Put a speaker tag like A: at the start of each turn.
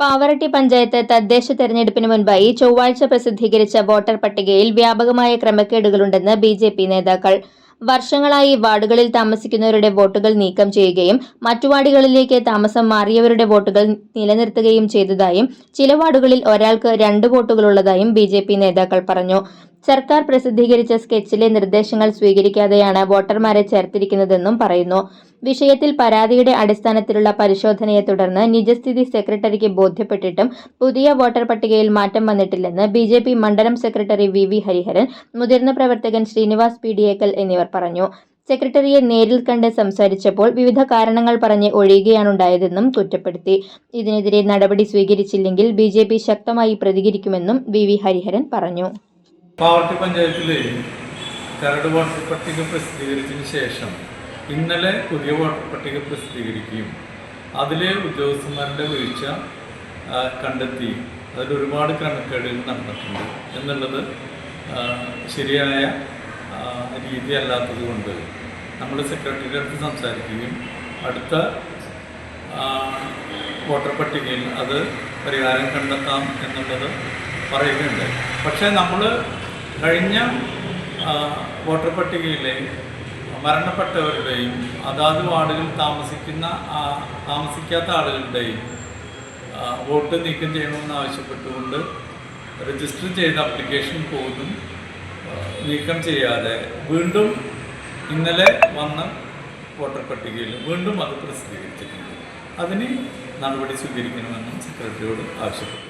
A: പാവറട്ടി പഞ്ചായത്ത് തദ്ദേശ തെരഞ്ഞെടുപ്പിന് മുൻപായി ചൊവ്വാഴ്ച പ്രസിദ്ധീകരിച്ച വോട്ടർ പട്ടികയിൽ വ്യാപകമായ ക്രമക്കേടുകളുണ്ടെന്ന് ബി ജെ പി നേതാക്കൾ. വർഷങ്ങളായി വാർഡുകളിൽ താമസിക്കുന്നവരുടെ വോട്ടുകൾ നീക്കം ചെയ്യുകയും മറ്റു വാർഡുകളിലേക്ക് താമസം മാറിയവരുടെ വോട്ടുകൾ നിലനിർത്തുകയും ചെയ്തതായും ചില വാർഡുകളിൽ ഒരാൾക്ക് രണ്ട് വോട്ടുകളുള്ളതായും ബി നേതാക്കൾ പറഞ്ഞു. സർക്കാർ പ്രസിദ്ധീകരിച്ച സ്കെച്ചിലെ നിർദ്ദേശങ്ങൾ സ്വീകരിക്കാതെയാണ് വോട്ടർമാരെ ചേർത്തിരിക്കുന്നതെന്നും പറയുന്നു. വിഷയത്തിൽ പരാതിയുടെ അടിസ്ഥാനത്തിലുള്ള പരിശോധനയെ തുടർന്ന് നിജസ്ഥിതി സെക്രട്ടറിക്ക് ബോധ്യപ്പെട്ടിട്ടും പുതിയ വോട്ടർ പട്ടികയിൽ മാറ്റം വന്നിട്ടില്ലെന്ന് ബി ജെ പി മണ്ഡലം സെക്രട്ടറി വി വി ഹരിഹരൻ മുതിർന്ന പ്രവർത്തകൻ ശ്രീനിവാസ് പി ഡിയേക്കൽ എന്നിവർ പറഞ്ഞു. സെക്രട്ടറിയെ നേരിൽ കണ്ട് സംസാരിച്ചപ്പോൾ വിവിധ കാരണങ്ങൾ പറഞ്ഞ് ഒഴിയുകയാണുണ്ടായതെന്നും കുറ്റപ്പെടുത്തി. ഇതിനെതിരെ നടപടി സ്വീകരിച്ചില്ലെങ്കിൽ ബി ശക്തമായി പ്രതികരിക്കുമെന്നും വി ഹരിഹരൻ പറഞ്ഞു.
B: പാവർട്ടി പഞ്ചായത്തിൽ കരട് വോട്ടർ പട്ടിക പ്രസിദ്ധീകരിച്ചതിന് ശേഷം ഇന്നലെ പുതിയ വോട്ടർ പട്ടിക പ്രസിദ്ധീകരിക്കുകയും അതിലെ ഉദ്യോഗസ്ഥന്മാരുടെ വീഴ്ച കണ്ടെത്തി അതിൽ ഒരുപാട് ക്രമക്കേടുകൾ നടന്നിട്ടുണ്ട് എന്നുള്ളത് ശരിയായ രീതി അല്ലാത്തത് കൊണ്ട് നമ്മൾ സെക്രട്ടറിയുടെ അടുത്ത് സംസാരിക്കുകയും അടുത്ത വോട്ടർ പട്ടികയിൽ അത് പരിഹാരം കണ്ടെത്താം എന്നുള്ളത് പറയുകയുണ്ടായി. പക്ഷേ നമ്മൾ കഴിഞ്ഞ വോട്ടർ പട്ടികയിലെ മരണപ്പെട്ടവരുടെയും അതാത് വാർഡുകൾ താമസിക്കുന്ന താമസിക്കാത്ത ആളുകളുടെയും വോട്ട് നീക്കം ചെയ്യണമെന്ന് ആവശ്യപ്പെട്ടുകൊണ്ട് രജിസ്റ്റർ ചെയ്ത അപ്ലിക്കേഷൻ പോലും നീക്കം ചെയ്യാതെ വീണ്ടും ഇന്നലെ വന്ന വോട്ടർ പട്ടികയിൽ വീണ്ടും അത് പ്രസിദ്ധീകരിച്ചിട്ടുണ്ട്. അതിന് നടപടി സ്വീകരിക്കണമെന്നും സെക്രട്ടറിയോട് ആവശ്യപ്പെട്ടു.